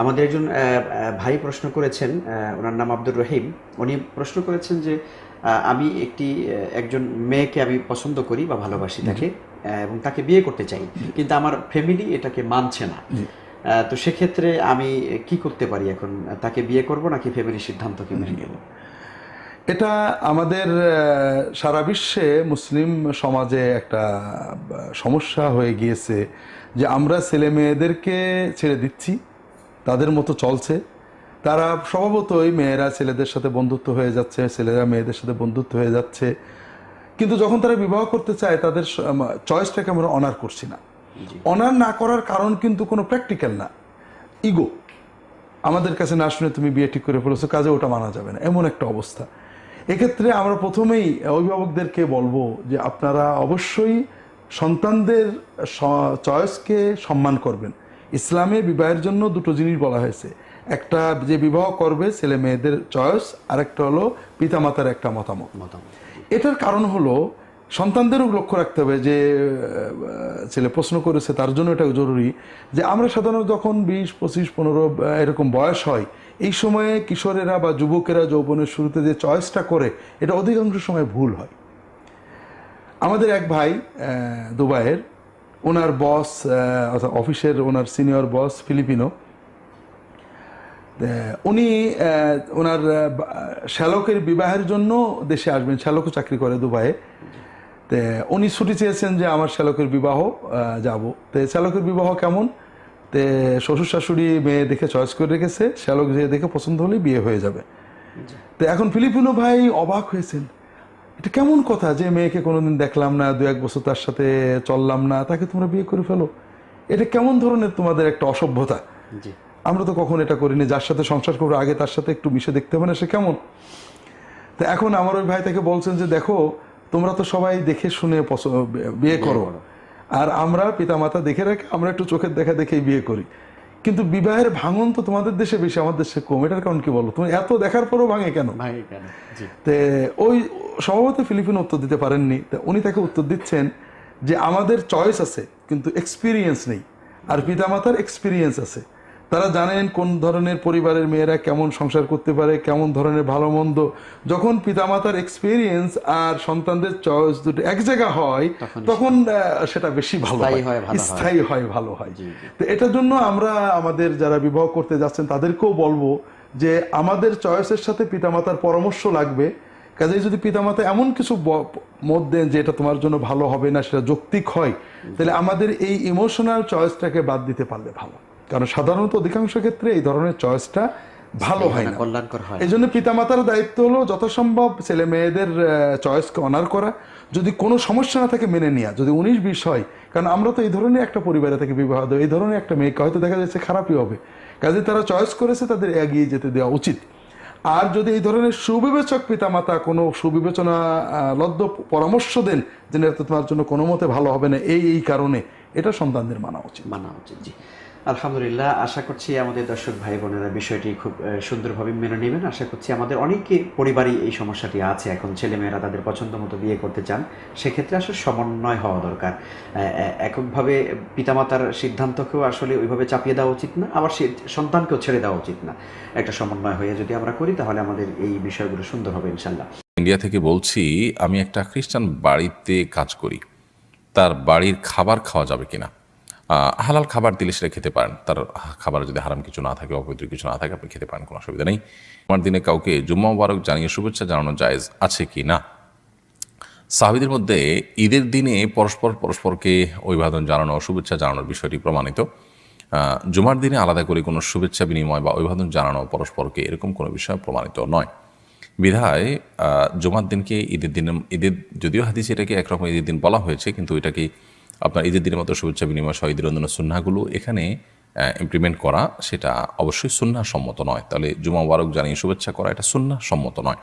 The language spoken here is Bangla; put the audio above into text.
আমাদের একজন ভাই প্রশ্ন করেছেন ওনার নাম আব্দুর রহিম। উনি প্রশ্ন করেছেন যে আমি একটি একজন মেয়েকে আমি পছন্দ করি বা ভালোবাসি তাকে এবং তাকে বিয়ে করতে চাই। কিন্তু আমার ফ্যামিলি এটাকে মানছে না। তো সেক্ষেত্রে আমি কি করতে পারি এখন? তাকে বিয়ে করব নাকি ফ্যামিলির সিদ্ধান্তকে মেনে নেব? এটা আমাদের সারা বিশ্বে মুসলিম সমাজে একটা সমস্যা হয়ে গিয়েছে যে আমরা ছেলে মেয়েদেরকে ছেড়ে দিচ্ছি। তাদের মতো চলছে। তারা স্বভাবতই মেয়েরা ছেলেদের সাথে বন্ধুত্ব হয়ে যাচ্ছে ছেলেরা মেয়েদের সাথে বন্ধুত্ব হয়ে যাচ্ছে। কিন্তু যখন তারা বিবাহ করতে চায় তাদের চয়েসটাকে আমরা অনার করছি না। অনার না করার কারণ কিন্তু কোনো প্র্যাকটিক্যাল না। ইগো আমাদের কাছে না শুনে তুমি বিয়ে ঠিক করে ফেলেছো কাজে ওটা মানা যাবে না। এমন একটা অবস্থা। এক্ষেত্রে আমরা প্রথমেই অভিভাবকদেরকে বলব যে আপনারা অবশ্যই সন্তানদের চয়েসকে সম্মান করবেন। ইসলামে বিবাহের জন্য দুটো জিনিস বলা হয়েছে। একটা যে বিবাহ করবে ছেলে মেয়েদের চয়েস আরেকটা হলো পিতামাতার একটা মতামত। মতামত। এটার কারণ হলো সন্তানদেরও লক্ষ্য রাখতে হবে যে ছেলে প্রশ্ন করেছে তার জন্য এটা জরুরি যে আমরা সাধারণত যখন বিশ পঁচিশ পনেরো এরকম বয়স হয় এই সময়ে কিশোরেরা বা যুবকেরা যৌবনের শুরুতে যে চয়েসটা করে এটা অধিকাংশ সময় ভুল হয়। আমাদের এক ভাই দুবাইয়ের ওনার বস অর্থাৎ অফিসের ওনার সিনিয়র বস ফিলিপিনো। উনি ওনার শ্যালকের বিবাহের জন্য দেশে আসবেন। শ্যালকও চাকরি করে দুবাইয়ে। তে উনি ছুটি চেয়েছেন যে আমার শ্যালকের বিবাহ যাব। তে শ্যালকের বিবাহ কেমন? তে শ্বশুর শাশুড়ি মেয়ে দেখে চয়েস করে রেখেছে। শ্যালক যে দেখে পছন্দ হলেই বিয়ে হয়ে যাবে। তো এখন ফিলিপিনো ভাই অবাক হয়েছেন। এটা কেমন কথা যে মেয়েকে কোনোদিন দেখলাম না দু এক বছর তার সাথে চললাম না তাকে তোমরা বিয়ে করে ফেলো? এটা কেমন ধরনের তোমাদের একটা অসভ্যতা? আমরা তো কখন এটা করিনি যার সাথে সংসার করব আগে তার সাথে একটু মিশে দেখতে হবে না সে কেমন? তো এখন আমার ওই ভাই তাকে বলছেন যে দেখো তোমরা তো সবাই দেখে শুনে বিয়ে করো। আর আমরা পিতামাতা দেখে রাখে আমরা একটু চোখের দেখা দেখেই বিয়ে করি। কিন্তু বিবাহের ভাঙন তো তোমাদের দেশে বেশি আমাদের দেশে কম। এটার কারণ কি বলো? তুমি এত দেখার পরও ভাঙে কেন? তে ওই সম্ভবত ফিলিপিন উত্তর দিতে পারেননি। তা উনি তাকে উত্তর দিচ্ছেন যে আমাদের চয়েস আছে কিন্তু এক্সপিরিয়েন্স নেই। আর পিতামাতার এক্সপিরিয়েন্স আছে। তারা জানেন কোন ধরনের পরিবারের মেয়েরা কেমন সংসার করতে পারে কেমন ধরনের ভালো মন্দ। যখন পিতামাতার এক্সপিরিয়েন্স আর সন্তানদের চয়েস দুটো এক জায়গা হয় তখন সেটা বেশি ভালো স্থায়ী হয়। ভালো হয়। স্থায়ী হয় ভালো হয়। তো এটার জন্য আমরা আমাদের যারা বিবাহ করতে যাচ্ছেন তাদেরকেও বলব যে আমাদের চয়েসের সাথে পিতামাতার পরামর্শ লাগবে। কাজেই যদি পিতামাতা এমন কিছু মত দেন যে এটা তোমার জন্য ভালো হবে না সেটা যৌক্তিক হয় তাহলে আমাদের এই ইমোশনাল চয়েসটাকে বাদ দিতে পারলে ভালো। কারণ সাধারণত অধিকাংশ ক্ষেত্রে এই ধরনের চয়েসটা ভালো হয় না। কল্যাণকর হয় এই জন্য পিতামাতার দায়িত্ব হলো যথাসম্ভব ছেলে মেয়েদের চয়েসকে অনার করা। যদি কোনো সমস্যা না থাকে মেনে নেওয়া যদি উনিশ বিশ হয় কারণ আমরা তো এই ধরনের একটা পরিবারে থেকে বিবাহ দেবো এই ধরনের একটা মেয়েকে হয়তো দেখা যাচ্ছে খারাপই হবে। কাজে তারা চয়েস করেছে তাদের এগিয়ে যেতে দেওয়া উচিত। আর যদি এই ধরনের সুবিবেচক পিতামাতা কোনো সুবিবেচনা লব্ধ পরামর্শ দেন যে তোমার জন্য কোনো মতে ভালো হবে না এই এই কারণে এটা সন্তানদের মানা উচিত। মানা উচিত জি। আলহামদুলিল্লাহ আশা করছি আমাদের দর্শক ভাই বোনেরা বিষয়টি খুব সুন্দরভাবে মেনে নেবেন। আশা করছি আমাদের অনেকে পরিবারই এই সমস্যাটি আছে। এখন ছেলেমেয়েরা তাদের পছন্দ মতো বিয়ে করতে চান সেক্ষেত্রে আসলে সমন্বয় হওয়া দরকার। এককভাবে পিতামাতার সিদ্ধান্তকেও আসলে ওইভাবে চাপিয়ে দেওয়া উচিত না আবার সে সন্তানকেও ছেড়ে দেওয়া উচিত না। একটা সমন্বয় হয়ে যদি আমরা করি তাহলে আমাদের এই বিষয়গুলো সুন্দর হবে ইনশাল্লাহ ইন্ডিয়া থেকে বলছি আমি একটা খ্রিস্টান বাড়িতে কাজ করি। তার বাড়ির খাবার খাওয়া যাবে কিনা। হালাল খাবার দিলে সেটা খেতে পারেন। তার খাবার যদি হারাম কিছু না থাকে, অপবিত্র কিছু না থাকে, আপনি খেতে পারেন, কোনো অসুবিধা নেই। আমার দিনে কাউকে জুম্মা মুবারক জানিয়ে শুভেচ্ছা জানানো জায়েজ আছে কি না? সাহাবিদের মধ্যে ঈদের দিনে পরস্পর পরস্পরকে অভিবাদন জানানো, শুভেচ্ছা জানানোর বিষয়টি প্রমাণিত। জুমার দিনে আলাদা করে কোনো শুভেচ্ছা বিনিময় বা অভিবাদন জানানো পরস্পরকে এরকম কোনো বিষয় প্রমাণিত নয়। বিধায় জুমার দিনকে ঈদের দিন, ঈদের যদিও হাদিস এটাকে একরকম ঈদের দিন বলা হয়েছে, কিন্তু এটাকে আপনার ঈদের দিনের মতো শুভেচ্ছা বিনিময়, সহ ঈদের অন্যান্য সুন্নাগুলো এখানে ইমপ্লিমেন্ট করা, সেটা অবশ্যই সুন্না সম্মত নয়। তাহলে জুমা ওয়ারক জানিয়ে শুভেচ্ছা করা, এটা সুন্না সম্মত নয়।